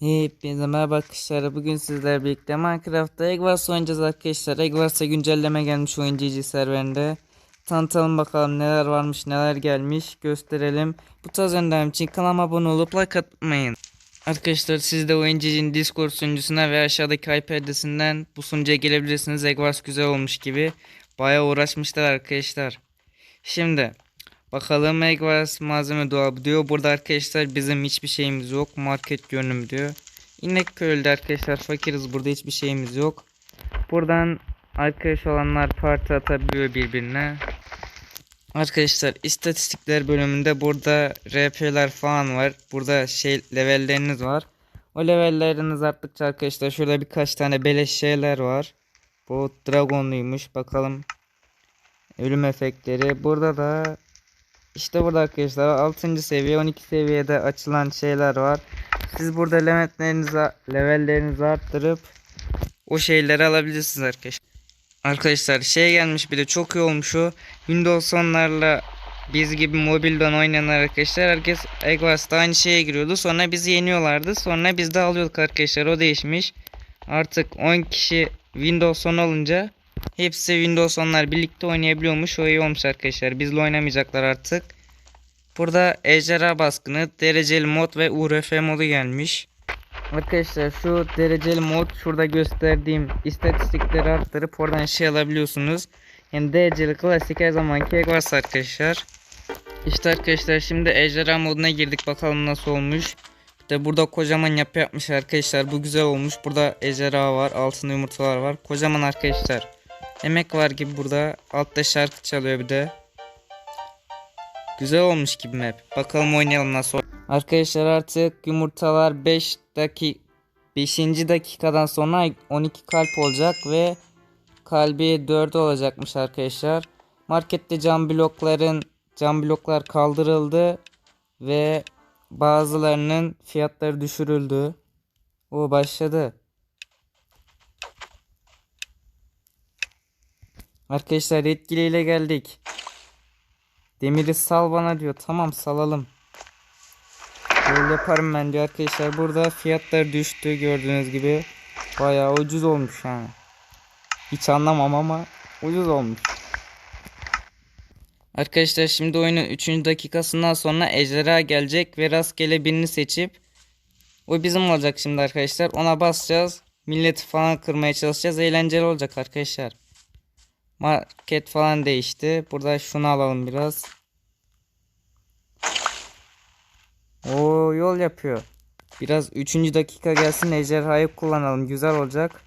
Hepinize merhaba arkadaşlar. Bugün sizlerle birlikte Minecraft'ta Eggwars oynayacağız arkadaşlar. Eggwars'a güncelleme gelmiş oyuncu serverinde. Tanıtalım bakalım neler varmış neler gelmiş gösterelim. Bu tarz önderim için kanalıma abone olup like atmayın. Arkadaşlar siz de oyuncunun Discord sunucusuna ve aşağıdaki IP adresinden bu sunucuya gelebilirsiniz. Eggwars güzel olmuş gibi. Bayağı uğraşmışlar arkadaşlar. Şimdi Bakalım Eggwars malzeme dolabı diyor. Burada arkadaşlar bizim hiçbir şeyimiz yok. Market görünüm diyor. İnek köylü arkadaşlar fakiriz burada hiçbir şeyimiz yok. Buradan arkadaş olanlar parti atabiliyor birbirine. Arkadaşlar istatistikler bölümünde burada RP'ler falan var. Burada şey levelleriniz var. O levelleriniz arttıkça arkadaşlar şurada birkaç tane beleş şeyler var. Bu dragonluymuş. Bakalım ölüm efektleri. Burada da işte burada arkadaşlar 6. seviye 12 seviyede açılan şeyler var. Siz burada levellerinizi, levellerinizi arttırıp o şeyleri alabilirsiniz arkadaşlar. Arkadaşlar şey gelmiş bir de çok iyi olmuş o. Windows onlarla biz gibi mobilden oynayan arkadaşlar herkes Eggwars'ta aynı şeye giriyordu. Sonra bizi yeniyorlardı. Sonra biz de alıyorduk arkadaşlar. O değişmiş. Artık 10 kişi Windows 10 olunca hepsi Windows 10'lar birlikte oynayabiliyormuş. O iyi olmuş arkadaşlar. Bizle oynamayacaklar artık. Burada ejderha baskını, dereceli mod ve URF modu gelmiş. Arkadaşlar şu dereceli mod şurada gösterdiğim istatistikleri arttırıp oradan şey alabiliyorsunuz. Yani dereceli klasik her zamanki Eggwars arkadaşlar. İşte arkadaşlar şimdi ejderha moduna girdik bakalım nasıl olmuş. İşte burada kocaman yapı yapmış arkadaşlar. Bu güzel olmuş. Burada ejderha var. Altında yumurtalar var. Kocaman arkadaşlar. Emek var gibi burada. Altta şarkı çalıyor bir de. Güzel olmuş gibi map. Bakalım oynayalım nasıl. Arkadaşlar artık yumurtalar 5 dakika 5. dakikadan sonra 12 kalp olacak ve kalbi 4 olacakmış arkadaşlar. Markette cam blokların cam bloklar kaldırıldı ve bazılarının fiyatları düşürüldü. O başladı. Arkadaşlar yetkiliyle geldik. Demiri sal bana diyor. Tamam salalım. Böyle yaparım ben diyor arkadaşlar. Burada fiyatlar düştü gördüğünüz gibi. Bayağı ucuz olmuş yani. Hiç anlamam ama ucuz olmuş. Arkadaşlar şimdi oyunun 3. dakikasından sonra ejderha gelecek ve rastgele birini seçip o bizim olacak şimdi arkadaşlar. Ona basacağız. Milleti falan kırmaya çalışacağız. Eğlenceli olacak arkadaşlar. Market falan değişti. Burada şunu alalım biraz. O yol yapıyor. Biraz 3. dakika gelsin ejderhayı kullanalım. Güzel olacak.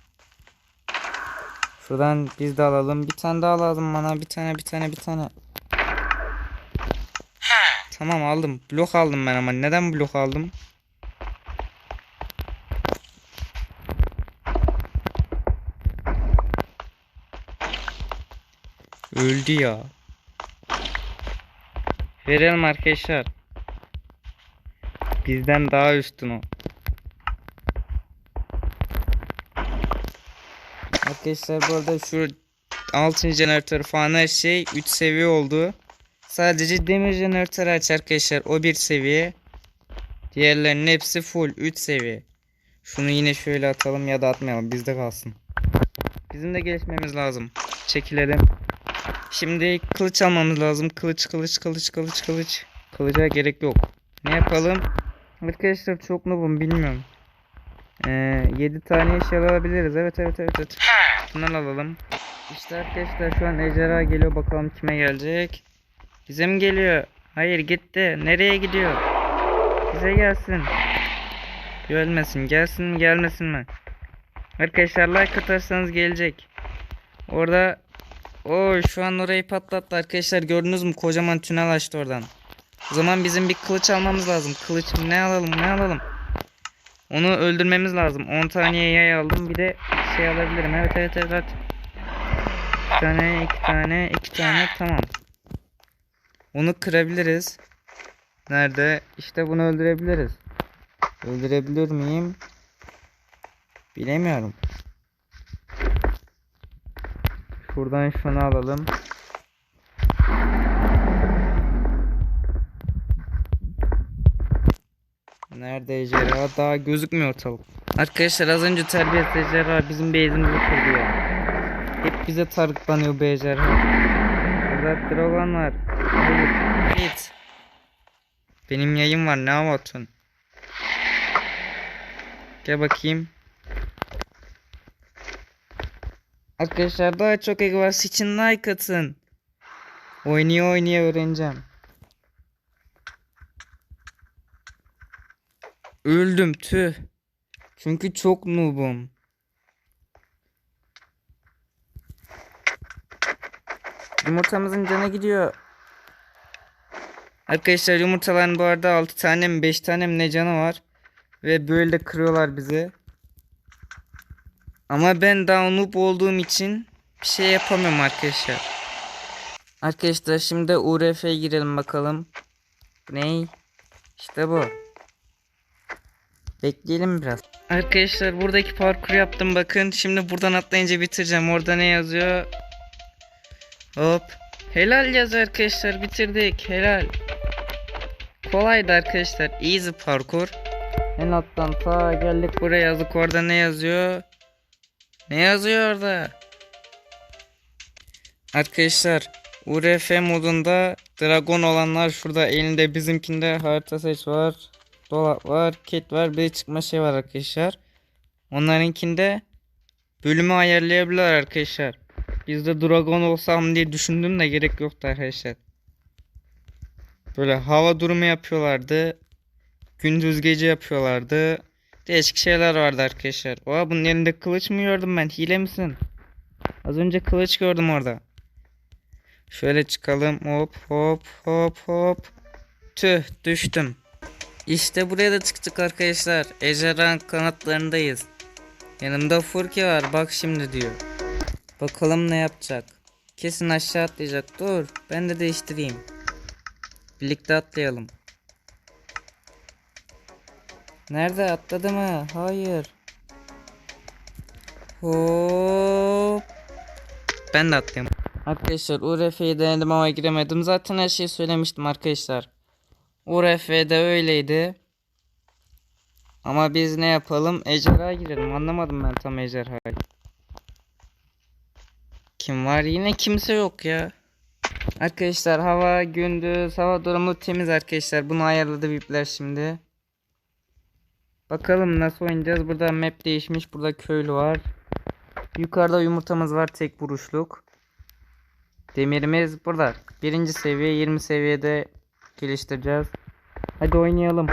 Şuradan biz de alalım. Bir tane daha alalım bana. Bir tane bir tane bir tane. Tamam aldım. Blok aldım ben ama. Neden blok aldım? Öldü ya. Verelim arkadaşlar. Bizden daha üstün o. Arkadaşlar bu arada şu altın jeneratör falan her şey 3 seviye oldu. Sadece demir jeneratörü aç arkadaşlar. O bir seviye. Diğerlerinin hepsi full 3 seviye. Şunu yine şöyle atalım ya da atmayalım. Bizde kalsın. Bizim de gelişmemiz lazım. Çekilelim. Şimdi kılıç almamız lazım. Kılıç kılıç kılıç kılıç kılıç. Kılıca gerek yok. Ne yapalım? Arkadaşlar çok noobum bilmiyorum. Ee, 7 tane eşya alabiliriz. Evet evet evet. evet. Bundan alalım. İşte arkadaşlar şu an ejderha geliyor. Bakalım kime gelecek. Bize mi geliyor? Hayır gitti. Nereye gidiyor? Bize gelsin. Gelmesin. Gelsin mi gelmesin mi? Arkadaşlar like atarsanız gelecek. Orada o şu an orayı patlattı arkadaşlar gördünüz mü kocaman tünel açtı oradan. O zaman bizim bir kılıç almamız lazım. Kılıç ne alalım ne alalım. Onu öldürmemiz lazım. 10 tane yay aldım bir de şey alabilirim. Evet evet evet. Bir tane iki tane iki tane tamam. Onu kırabiliriz. Nerede? İşte bunu öldürebiliriz. Öldürebilir miyim? Bilemiyorum. Şuradan şunu alalım. Nerede ejderha? Daha gözükmüyor ortalık. Arkadaşlar az önce terbiyesiz ejderha bizim base'imizi kurdu ya. Hep bize tarıklanıyor bu ejderha. Burada dragon var. Git. Benim yayın var ne yapıyorsun? Gel bakayım. Arkadaşlar daha çok Eggwars için like atın. Oynaya oynaya öğreneceğim. Öldüm tüh. Çünkü çok noobum. Yumurtamızın canı gidiyor. Arkadaşlar yumurtaların bu arada 6 tane mi 5 tane mi ne canı var. Ve böyle de kırıyorlar bizi. Ama ben daha noob olduğum için bir şey yapamıyorum arkadaşlar. Arkadaşlar şimdi URF'ye girelim bakalım. Ney? İşte bu. Bekleyelim biraz. Arkadaşlar buradaki parkur yaptım bakın. Şimdi buradan atlayınca bitireceğim. Orada ne yazıyor? Hop. Helal yaz arkadaşlar bitirdik. Helal. Kolaydı arkadaşlar. Easy parkur. En alttan ta geldik buraya yazdık. Orada ne yazıyor? Ne yazıyor orada? Arkadaşlar URF modunda dragon olanlar şurada elinde bizimkinde harita seç var. Dolap var, kit var, bir çıkma şey var arkadaşlar. Onlarınkinde bölümü ayarlayabilirler arkadaşlar. Bizde dragon olsam diye düşündüm de gerek yoktu arkadaşlar. Böyle hava durumu yapıyorlardı. Gündüz gece yapıyorlardı. Değişik şeyler vardı arkadaşlar. Oha bunun elinde kılıç mı gördüm ben? Hile misin? Az önce kılıç gördüm orada. Şöyle çıkalım. Hop hop hop hop. Tüh düştüm. İşte buraya da çıktık arkadaşlar. Ejderhan kanatlarındayız. Yanımda Furki var. Bak şimdi diyor. Bakalım ne yapacak. Kesin aşağı atlayacak. Dur. Ben de değiştireyim. Birlikte atlayalım. Nerede atladı mı? Hayır. Hop. Ben de atlayayım. Arkadaşlar URF'yi denedim ama giremedim. Zaten her şeyi söylemiştim arkadaşlar. URF'de öyleydi. Ama biz ne yapalım? Ejderha girelim. Anlamadım ben tam ejderhayı. Kim var? Yine kimse yok ya. Arkadaşlar hava gündüz hava durumu temiz arkadaşlar. Bunu ayarladı bipler şimdi. Bakalım nasıl oynayacağız. Burada map değişmiş. Burada köylü var. Yukarıda yumurtamız var tek vuruşluk. Demirimiz burada. Birinci seviye 20 seviyede geliştireceğiz. Hadi oynayalım.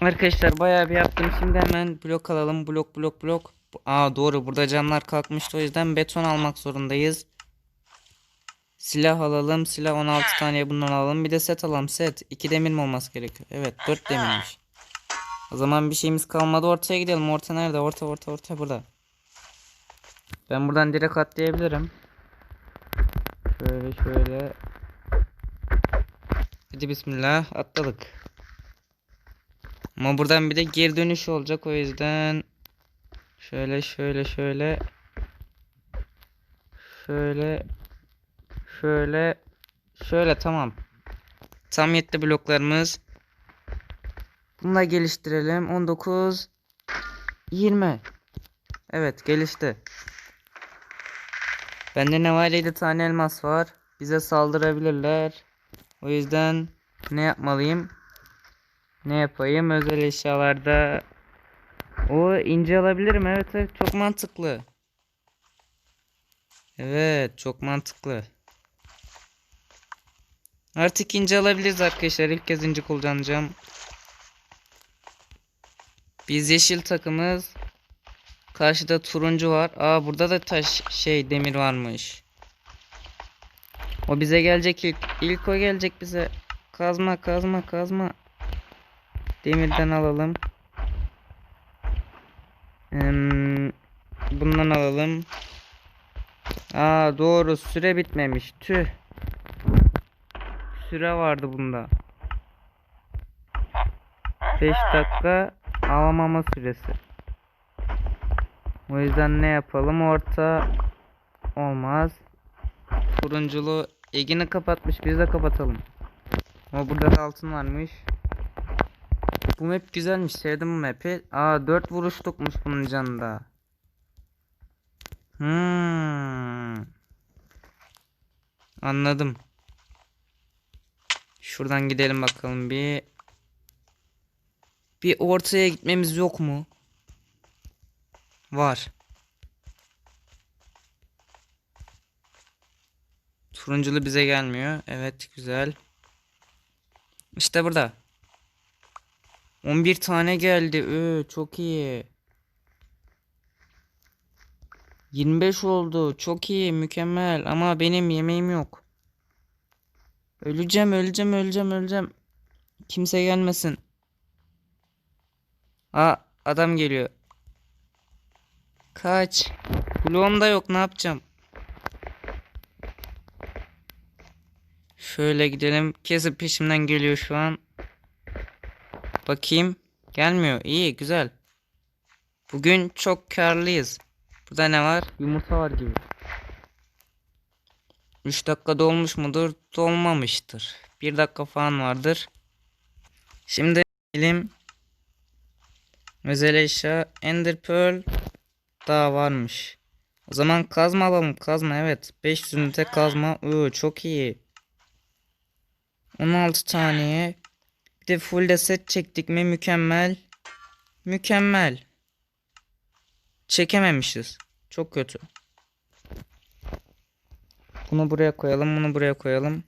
Arkadaşlar bayağı bir yaptım. Şimdi hemen blok alalım. Blok blok blok. Aa doğru burada camlar kalkmıştı o yüzden beton almak zorundayız. Silah alalım. Silah 16 tane bundan alalım. Bir de set alalım. Set. 2 demir mi olması gerekiyor? Evet 4 demirmiş. O zaman bir şeyimiz kalmadı. Ortaya gidelim. Orta nerede? Orta orta orta burada. Ben buradan direkt atlayabilirim. Şöyle şöyle. Hadi bismillah atladık. Ama buradan bir de geri dönüş olacak o yüzden şöyle şöyle şöyle şöyle şöyle şöyle tamam. Tam yetti bloklarımız. Bunu da geliştirelim. 19 20 Evet gelişti. Bende ne var? 7 tane elmas var. Bize saldırabilirler. O yüzden ne yapmalıyım? Ne yapayım? Özel eşyalarda o ince alabilirim. Evet, evet çok mantıklı. Evet çok mantıklı. Artık ince alabiliriz arkadaşlar. İlk kez ince kullanacağım. Biz yeşil takımız. Karşıda turuncu var. Aa burada da taş şey demir varmış. O bize gelecek ilk. İlk o gelecek bize. Kazma kazma kazma. Demirden alalım. Hmm, bundan alalım. Aa doğru süre bitmemiş. Tüh. Süre vardı bunda. 5 dakika alamama süresi. O yüzden ne yapalım? Orta olmaz. Turunculu Ege'ni kapatmış. Biz de kapatalım. Ama burada da altın varmış. Bu map güzelmiş. Sevdim bu map'i. Aa 4 vuruşlukmuş bunun canında. Hmm. Anladım. Şuradan gidelim bakalım bir. Bir ortaya gitmemiz yok mu? Var. Turunculu bize gelmiyor. Evet güzel. İşte burada. 11 tane geldi. Ee, çok iyi. 25 oldu. Çok iyi, mükemmel. Ama benim yemeğim yok. Öleceğim, öleceğim, öleceğim, öleceğim. Kimse gelmesin. Aa, adam geliyor. Kaç. Bloğum da yok. Ne yapacağım? Şöyle gidelim. Kesin peşimden geliyor şu an. Bakayım. Gelmiyor. İyi, güzel. Bugün çok karlıyız. Burada ne var? Yumurta var gibi. 3 dakika dolmuş mudur? Dolmamıştır. 1 dakika falan vardır. Şimdi elim özel eşya Ender Pearl daha varmış. O zaman kazma alalım. Kazma evet. 500 ünite kazma. Oo, çok iyi. 16 taneye. Bir de full de set çektik mi mükemmel. Mükemmel. Çekememişiz. Çok kötü. Bunu buraya koyalım, bunu buraya koyalım.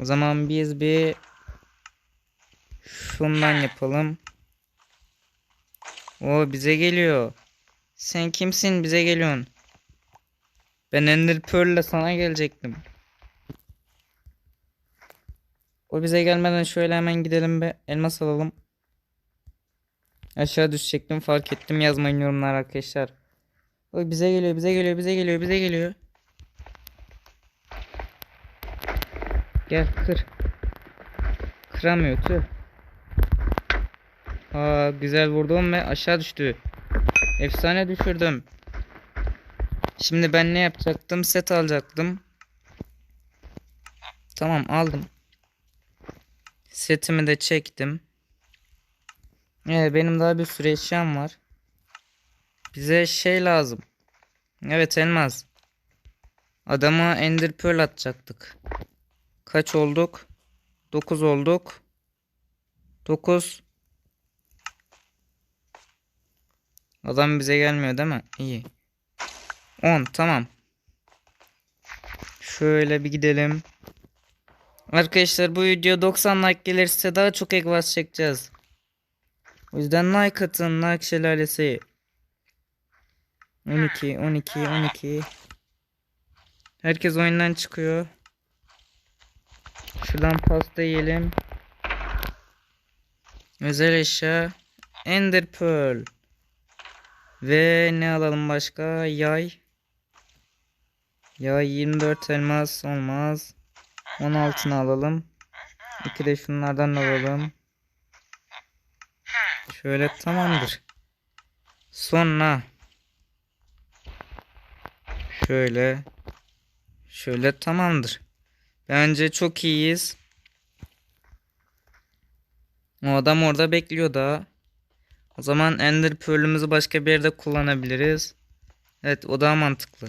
O zaman biz bir şundan yapalım. O bize geliyor. Sen kimsin bize geliyorsun? Ben Ender Pearl'le sana gelecektim. O bize gelmeden şöyle hemen gidelim be. Elmas alalım. Aşağı düşecektim fark ettim yazmayın yorumlar arkadaşlar. O bize geliyor bize geliyor bize geliyor bize geliyor. Gel kır. Kıramıyor tüh. Aa güzel vurdum ve aşağı düştü. Efsane düşürdüm. Şimdi ben ne yapacaktım? Set alacaktım. Tamam aldım. Setimi de çektim. Evet benim daha bir sürü eşyam var. Bize şey lazım. Evet elmas. Adama Ender Pearl atacaktık. Kaç olduk? 9 olduk. 9. Adam bize gelmiyor değil mi? İyi. 10 tamam. Şöyle bir gidelim. Arkadaşlar bu video 90 like gelirse daha çok ekvaz çekeceğiz. O yüzden like atın like şelalesi. 12 12 12 Herkes oyundan çıkıyor. Şuradan pasta yiyelim. Özel eşya. Ender Pearl. Ve ne alalım başka? Yay. Yay 24 elmas olmaz. 16'ını alalım. İki de şunlardan alalım. Şöyle tamamdır. Sonra şöyle şöyle tamamdır. Bence çok iyiyiz. O adam orada bekliyor daha. O zaman Ender Pearl'ümüzü başka bir yerde kullanabiliriz. Evet o daha mantıklı.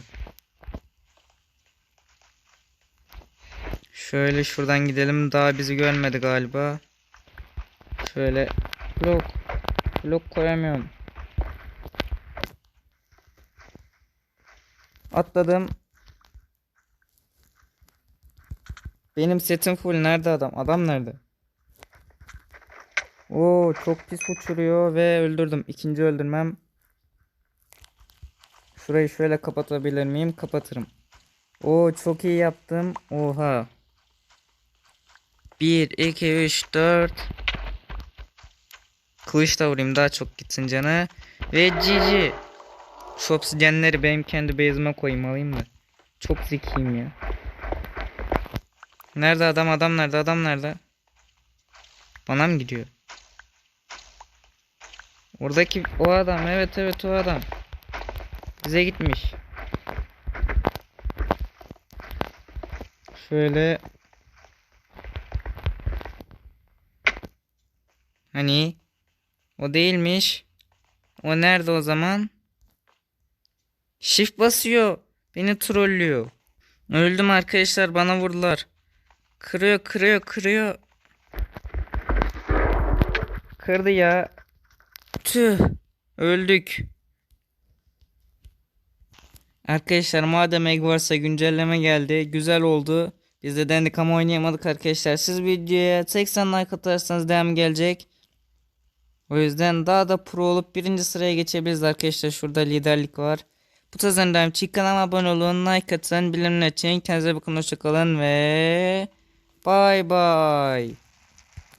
Şöyle şuradan gidelim. Daha bizi görmedi galiba. Şöyle blok blok koyamıyorum. Atladım. Benim setim full. Nerede adam? Adam nerede? Oo çok pis uçuruyor ve öldürdüm. İkinci öldürmem. Şurayı şöyle kapatabilir miyim? Kapatırım. Oo çok iyi yaptım. Oha. 1 2 3 4 Kılıçla vurayım daha çok gitsin canı. Ve GG. Şu obsidyenleri benim kendi base'ime koyayım alayım da. Çok zekiyim ya. Nerede adam adam nerede adam nerede? Bana mı gidiyor? Oradaki o adam evet evet o adam. Bize gitmiş. Şöyle Hani? O değilmiş. O nerede o zaman? Shift basıyor. Beni trollüyor. Öldüm arkadaşlar bana vurdular. Kırıyor kırıyor kırıyor. Kırdı ya. Tüh. Öldük. Arkadaşlar madem egg varsa güncelleme geldi. Güzel oldu. Biz de denedik ama oynayamadık arkadaşlar. Siz videoya 80 like atarsanız devam gelecek. O yüzden daha da pro olup birinci sıraya geçebiliriz arkadaşlar. Şurada liderlik var. Bu tarz devam için kanalıma abone olun. Like atın. Bildirimleri açın. Kendinize bakın. Hoşçakalın ve bay bay.